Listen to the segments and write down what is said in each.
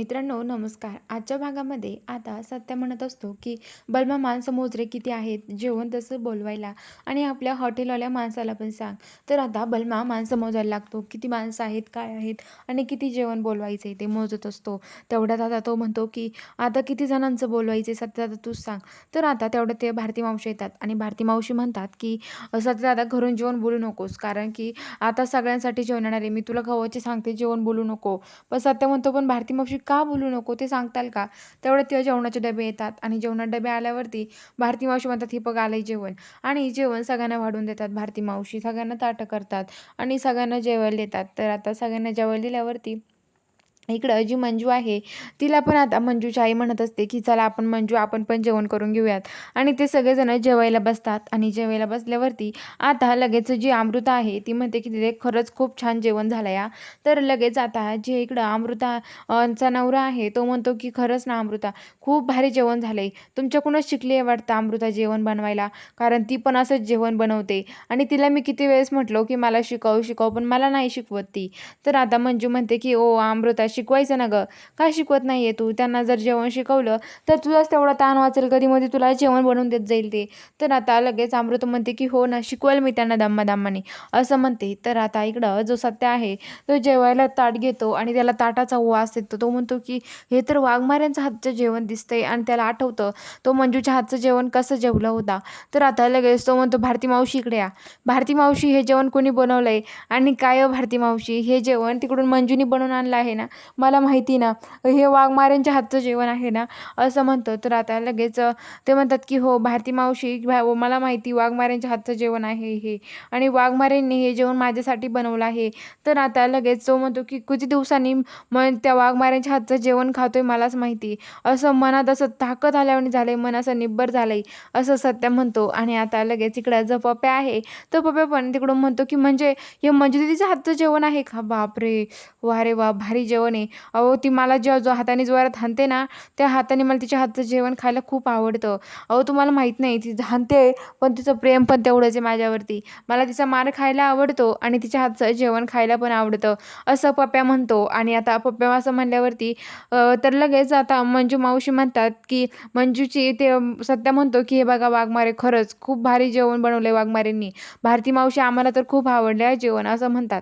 मित्रांनो नमस्कार. आजच्या भागामध्ये आता सत्य म्हणत असतो की बलमा माणसं मोजरे किती आहेत? जेवण तसं बोलवायला आणि आपल्या हॉटेलवाल्या माणसाला पण सांग. तर आता बलमा माणसं मोजायला लागतो. किती माणसं आहेत? काय आहेत? आणि किती जेवण बोलवायचं आहे ते मोजत असतो. तेवढ्यात आता तो म्हणतो की आता किती जणांचं बोलवायचं आहे सत्य आता तूच सांग. तर आता तेवढं ते भारती मावशी येतात आणि भारती मावशी म्हणतात की सत्य आता घरून जेवण बोलू नकोस. कारण की आता सगळ्यांसाठी जेवण येणार आहे. मी तुला गव्हाचे सांगते जेवण बोलू नको. पण सत्य म्हणतो पण भारती मावशी का बोलू नको ते सांगताल का? तेवढ्यात तेव्हा जेवणाचे डबे येतात आणि जेवणात डबे आल्यावरती भारती मावशी म्हणतात हे बघ आलंय जेवण. आणि जेवण सगळ्यांना वाढून देतात. भारती मावशी सगळ्यांना ताटं करतात आणि सगळ्यांना जेवायला देतात. तर आता सगळ्यांना जेवायला दिल्यावरती इकडं जी मंजू आहे तिला पण आता मंजूची आई म्हणत असते की चला आपण मंजू आपण पण जेवण करून घेऊयात. आणि ते सगळेजण जेवायला बसतात आणि जेवायला बसल्यावरती आता लगेच जी अमृता आहे ती म्हणते की तिथे खरंच खूप छान जेवण झालं या तर लगेच आता जे इकडं अमृताचा नवरा आहे तो म्हणतो की खरंच ना अमृता खूप भारी जेवण झालं आहे तुमच्याकडूनच शिकली आहे वाटतं अमृता जेवण बनवायला कारण ती पण असंच जेवण बनवते. आणि तिला मी किती वेळेस म्हटलो की मला शिकव शिकव पण मला नाही शिकवत ती. तर आता मंजू म्हणते की ओ अमृता शिकवायचं ना गं? का शिकवत नाही आहे तू? त्यांना जर जेवण शिकवलं तर तुलाच तेवढा ताण वाचेल कधीमध्ये तुला जेवण बनवून देत जाईल ते. तर आता लगेच अमृत म्हणते की हो ना शिकवेल मी त्यांना दम्मा दम्माने असं म्हणते. तर आता इकडं जो सत्य आहे तो जेवायला ताट घेतो आणि त्याला ताटाचा वास येतो. तो म्हणतो की हे तर वाघमाऱ्यांचं हातचं जेवण दिसतंय. आणि त्याला आठवतं तो मंजूच्या हातचं जेवण कसं जेवलं होता. तर आता लगेच तो म्हणतो भारती मावशी इकडे या. भारती मावशी हे जेवण कोणी बनवलं आहे आणि काय हो भारती मावशी? हे जेवण तिकडून मंजूनी बनवून आणलं आहे ना? मला माहिती ना हे वाघमाऱ्यांच्या हातचं जेवण आहे ना असं म्हणतो. तर आता लगेच ते म्हणतात की हो भारती मावशी भा हो, मला माहिती वाघमाऱ्यांच्या हातचं जेवण आहे हे. आणि वाघमाऱ्यांनी हे जेवण माझ्यासाठी बनवलं आहे. तर आता लगेच तो म्हणतो की किती दिवसांनी मन त्या वाघमाऱ्यांच्या हातचं जेवण खातोय मलाच माहिती. असं मनात असं ताकद आल्याने झालंय मन असं निब्बर झालंय असं सत्य म्हणतो. आणि आता लगेच इकडं जो पप्या आहे तो पप्या पण तिकडून म्हणतो की म्हणजे हे मंजुदीचं हातचं जेवण आहे का? बापरे! वा रे वा भारी जेवण आहे अहो ती मला जेव्हा जो हाताने जोरात हाणते ना त्या हाताने मला तिच्या हातचं जेवण खायला खूप आवडतं. अहो तुम्हाला माहीत नाही ती हाणते पण तिचं प्रेम पण तेवढंच आहे माझ्यावरती. मला तिचा मार खायला आवडतो आणि तिच्या हातचं जेवण खायला पण आवडतं. असं पप्प्या म्हणतो आणि आता पप्प्या असं म्हणल्यावरती तर लगेच आता मंजू मावशी म्हणतात की मंजूची ते सत्या म्हणतो की हे बघा वाघमारे खरंच खूप भारी जेवण बनवलं वाघमारेंनी. भारती मावशी आम्हाला तर खूप आवडले आहे जेवण असं म्हणतात.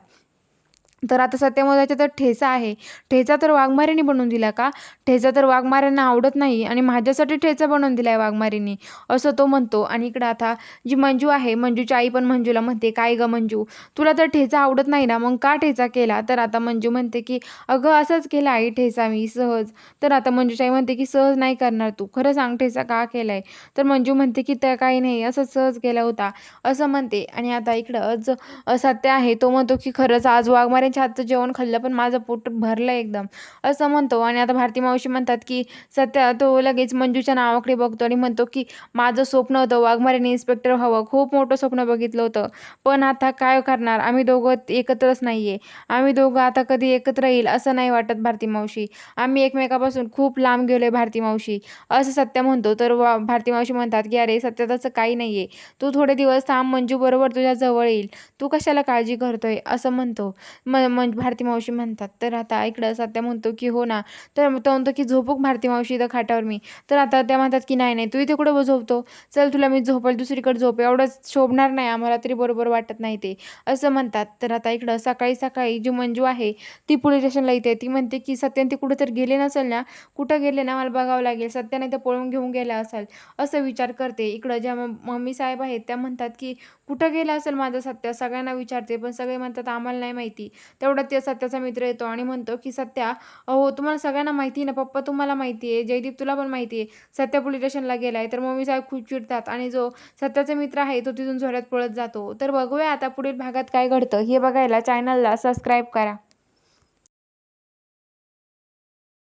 तर आता सत्यमोदाचा तर ठेचा आहे. ठेचा तर वाघमारीने बनवून दिला का? ठेचा तर वाघमाऱ्यांना आवडत नाही आणि माझ्यासाठी ठेचा बनवून दिला आहे वाघमारीने असं तो म्हणतो. आणि इकडं आता जी मंजू आहे मंजूची आई पण मंजूला म्हणते काय गं मंजू तुला तर ठेचा आवडत नाही ना? मग का ठेचा केला? तर आता मंजू म्हणते की अगं असंच केला आई ठेचा मी सहज. तर आता मंजूची आई म्हणते की सहज नाही करणार तू. खरं सांग ठेचा का केला आहे तर मंजू म्हणते की त्या काही नाही असं सहज केला होता. असं म्हणते. आणि आता इकडं सत्य आहे तो म्हणतो की खरंच आज वाघमारे सगळ्यांच्या हातचं जेवण खाल्लं पण माझं पोट भरलं एकदम. असं म्हणतो. आणि आता भारती मावशी म्हणतात की सध्या तो लगेच मंजूच्या नावाकडे बघतो आणि म्हणतो की माझं स्वप्न होतं वाघमारेने इन्स्पेक्टर व्हावं. खूप मोठं स्वप्न बघितलं होतं. पण आता काय करणार? आम्ही दोघं एकत्रच नाही आहे आम्ही दोघं आता कधी एकत्र येईल असं नाही वाटत भारती मावशी. आम्ही एकमेकापासून खूप लांब गेलो आहे भारती मावशी. असं सत्य म्हणतो. तर वा भारती मावशी म्हणतात की अरे सत्य तसं काही नाही आहे तू थोडे दिवस थांब मंजू बरोबर तुझ्या जवळ येईल. तू कशाला काळजी करतोय? असं म्हणतो. म मग भारती मावशी म्हणतात. तर आता इकडं सत्या म्हणतो की हो ना. तर तो म्हणतो की झोपू भारती मावशी इथं खाटावर मी. तर आता त्या म्हणतात की नाही नाही तू इथे कुठं झोपतो चल तुला मी झोपेल दुसरीकडे झोप. एवढंच शोभणार नाही आम्हाला तरी बरोबर वाटत नाही ते. असं म्हणतात. तर आता इकडं सकाळी सकाळी जी मंजू आहे ती पोलीस स्टेशनला येते. ती म्हणते की सत्यान ते कुठं तर गेले नसेल ना? कुठं गेले ना? मला बघावं लागेल. सत्याने तर पळून घेऊन गेला असेल. असं विचार करते. इकडं ज्या मम्मी साहेब आहेत त्या म्हणतात की कुठं गेला असेल माझं सत्य? सगळ्यांना विचारते. पण सगळे म्हणतात आम्हाला नाही माहिती. तेवढा ते सत्याचा मित्र येतो आणि म्हणतो की सत्या अहो तुम्हाला सगळ्यांना माहिती आहे ना पप्पा तुम्हाला माहिती आहे जयदीप तुला पण माहिती आहे सत्या पोलीस स्टेशनला गेला आहे तर मम्मी साहेब खूप चिडतात आणि जो सत्याचा मित्र आहे तो तिथून झोड्यात पळत जातो. तर बघूया आता पुढील भागात काय घडतं. हे बघायला चॅनलला सबस्क्राईब करा.